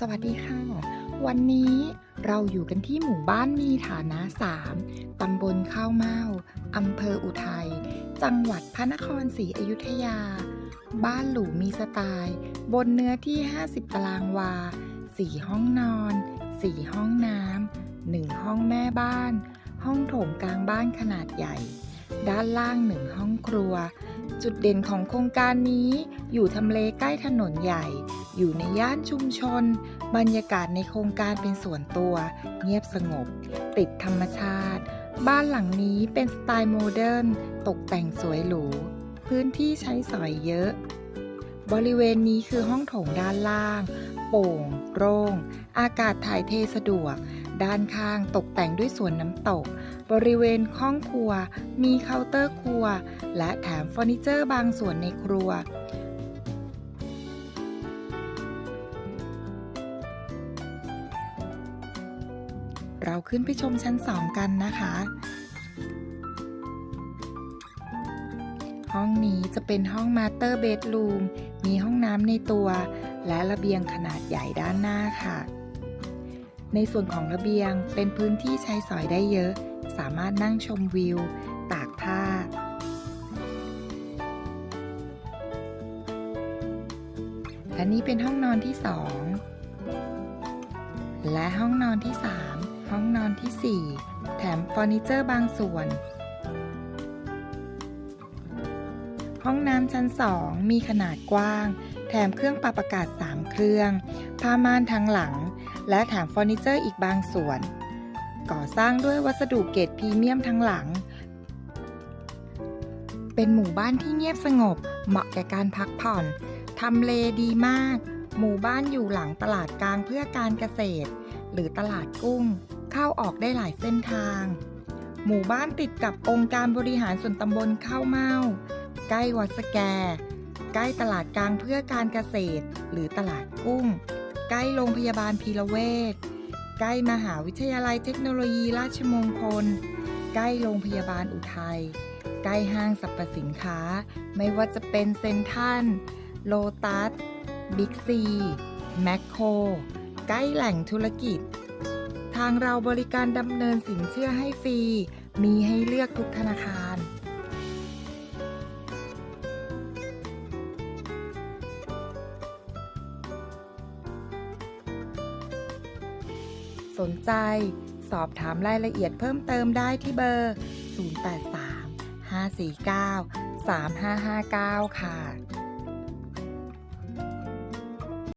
สวัสดีค่ะ วันนี้เราอยู่กันที่หมู่บ้านมีฐานะ 3 ตำบลข้าวเม่าอำเภออุทัย จังหวัดพระนครศรีอยุธยา บ้านหรูมีสไตล์ บนเนื้อที่ 50 ตารางวา 4 ห้องนอน 4 ห้องน้ำ 1 ห้องแม่บ้าน ห้องโถงกลางบ้านขนาดใหญ่ ด้านล่างหนึ่งห้องครัว จุดเด่นของโครงการนี้อยู่ทำเลใกล้ถนนใหญ่ อยู่ในย่านชุมชน บรรยากาศในโครงการเป็นส่วนตัว เงียบสงบ ติดธรรมชาติ บ้านหลังนี้เป็นสไตล์โมเดิร์น ตกแต่งสวยหรู พื้นที่ใช้สอยเยอะ บริเวณนี้คือห้องโถงด้านล่าง โป่งโล่ง อากาศถ่ายเทสะดวก ด้านข้างตกแต่งด้วยสวนน้ำตก บริเวณห้องครัว มีเคาน์เตอร์ครัว และแถมเฟอร์นิเจอร์บางส่วนในครัวเราขึ้นไปชมชั้นสองกันนะคะ ห้องนี้จะเป็นห้องมาสเตอร์เบดรูม มีห้องน้ำในตัว และระเบียงขนาดใหญ่ด้านหน้าค่ะ ในส่วนของระเบียงเป็นพื้นที่ใช้สอยได้เยอะ สามารถนั่งชมวิว ตากผ้า และนี้เป็นห้องนอนที่สองและห้องนอนที่ 3 ห้องนอนที่ 4 แถมเฟอร์นิเจอร์บางส่วน ห้องน้ำชั้น2มีขนาดกว้าง แถมเครื่องปรับอากาศ 3 เครื่อง ผ้าม่านทั้งหลัง และแถมเฟอร์นิเจอร์อีกบางส่วน ก่อสร้างด้วยวัสดุเกรดพรีเมียมทั้งหลัง เป็นหมู่บ้านที่เงียบสงบ เหมาะแก่การพักผ่อน ทำเลดีมาก หมู่บ้านอยู่หลังตลาดกลางเพื่อการเกษตร หรือตลาดกุ้ง เข้าออกได้หลายเส้นทางหมู่บ้านติดกับองค์การบริหารส่วนตำบลข้าวเมา ใกล้วัดสแก ใกล้ตลาดกลางเพื่อการเกษตร หรือตลาดกุ้ง ใกล้โรงพยาบาลพีระเวชใกล้มหาวิทยาลัยเทคโนโลยีราชมงคล ใกล้โรงพยาบาลอุทัย ใกล้ห้างสรรพสินค้า ไม่ว่าจะเป็นเซนทัลโลตัส บิ๊กซี แมคโคร ใกล้แหล่งธุรกิจ ทางเราบริการดำเนินสินเชื่อให้ฟรี มีให้เลือกทุกธนาคาร สนใจ สอบถามรายละเอียดเพิ่มเติมได้ที่เบอร์ 083 549 3559 ค่ะ